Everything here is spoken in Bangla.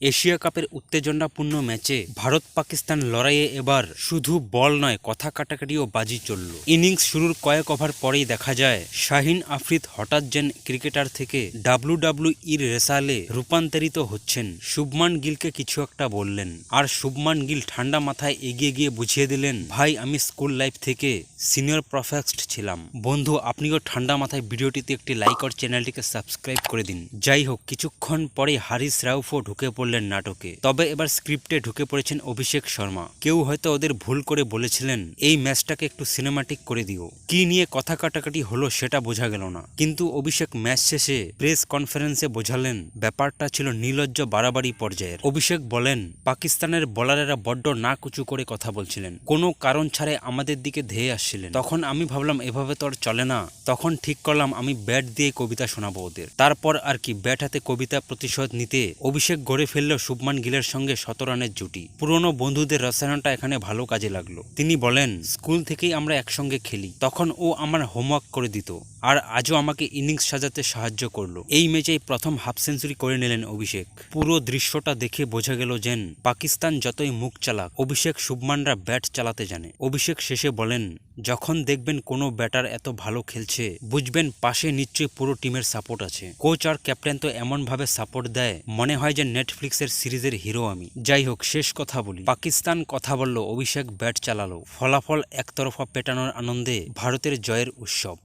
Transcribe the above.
এশিয়া কাপের উত্তেজনাপূর্ণ ম্যাচে ভারত পাকিস্তান লড়াইয়ে এবার শুধু বল নয়, কথা কাটাকাটি ও বাজি চলল। ইনিংস শুরুর কয়েক ওভার পরেই দেখা যায়, শাহিন আফ্রিদ হঠাৎ যেন ক্রিকেটার থেকে ডাব্লু ডাব্লু ইর রেসালে রূপান্তরিত হচ্ছেন। শুভমান গিলকে কিছু একটা বললেন, আর শুভমান গিল ঠান্ডা মাথায় এগিয়ে গিয়ে বুঝিয়ে দিলেন, ভাই, আমি স্কুল লাইফ থেকে সিনিয়র প্রফেক্সড ছিলাম। বন্ধু, আপনিও ঠান্ডা মাথায় ভিডিওটিতে একটি লাইক আর চ্যানেলটিকে সাবস্ক্রাইব করে দিন। যাই হোক, কিছুক্ষণ পরে হারিস রাউফও ঢুকে পড়লেন। নাটকে। তবে এবার স্ক্রিপ্টে ঢুকে পড়েছেন অভিষেক শর্মা। কেউ হয়তো ওদের ভুল করে বলেছিলেন, এই ম্যাচটাকে একটু সিনেমাটিক করে দিও। কি নিয়ে কথা কাটাকাটি হলো সেটা বোঝা গেল না। কিন্তু অভিষেক ম্যাচ শেষে প্রেস কনফারেন্সে বোঝালেন, ব্যাপারটা ছিল নির্লজ্জ বাড়াবাড়ি পর্যায়ের। অভিষেক বলেন, পাকিস্তানের বলারেরা বড্ড না কুচু করে কথা বলছিলেন। কোনো কারণ ছাড়াই আমাদের দিকে ধেয়ে আসছিলেন। তখন আমি ভাবলাম, এভাবে তো আর চলে না। তখন ঠিক করলাম, আমি ব্যাট দিয়ে কবিতা শোনাবো ওদের। তারপর আর কি, ব্যাট হাতে কবিতা প্রতিশোধ নিতে অভিষেক গড়ে ফেলল শুভমান গিলের সঙ্গে শত রানের জুটি। পুরনো বন্ধুদের রসায়নটা এখানে ভালো কাজে লাগল। তিনি বলেন, স্কুল থেকেই আমরা একসঙ্গে খেলি। তখন ও আমার হোমওয়ার্ক করে দিত আর আজও আমাকে ইনিংস সাজাতে সাহায্য করল। এই ম্যাচেই প্রথম হাফ সেঞ্চুরি করে নিলেন অভিষেক। পুরো দৃশ্যটা দেখে বোঝা গেল যেন পাকিস্তান যতই মুখ চালাক, অভিষেক শুভমানরা ব্যাট চালাতে জানে। অভিষেক শেষে বলেন, যখন দেখবেন কোনো ব্যাটার এত ভালো খেলছে, বুঝবেন পাশে নিশ্চয়ই পুরো টিমের সাপোর্ট আছে। কোচ আর ক্যাপ্টেন তো এমন ভাবে সাপোর্ট দেয়, মনে হয় যে নেটফ্লিক্সের সিরিজের হিরো আমি। যাই হোক, শেষ কথা বলি। পাকিস্তান কথা বলল, অভিষেক ব্যাট চালালো। ফলাফল একতরফা পেটানোর আনন্দে ভারতের জয়ের উৎসব।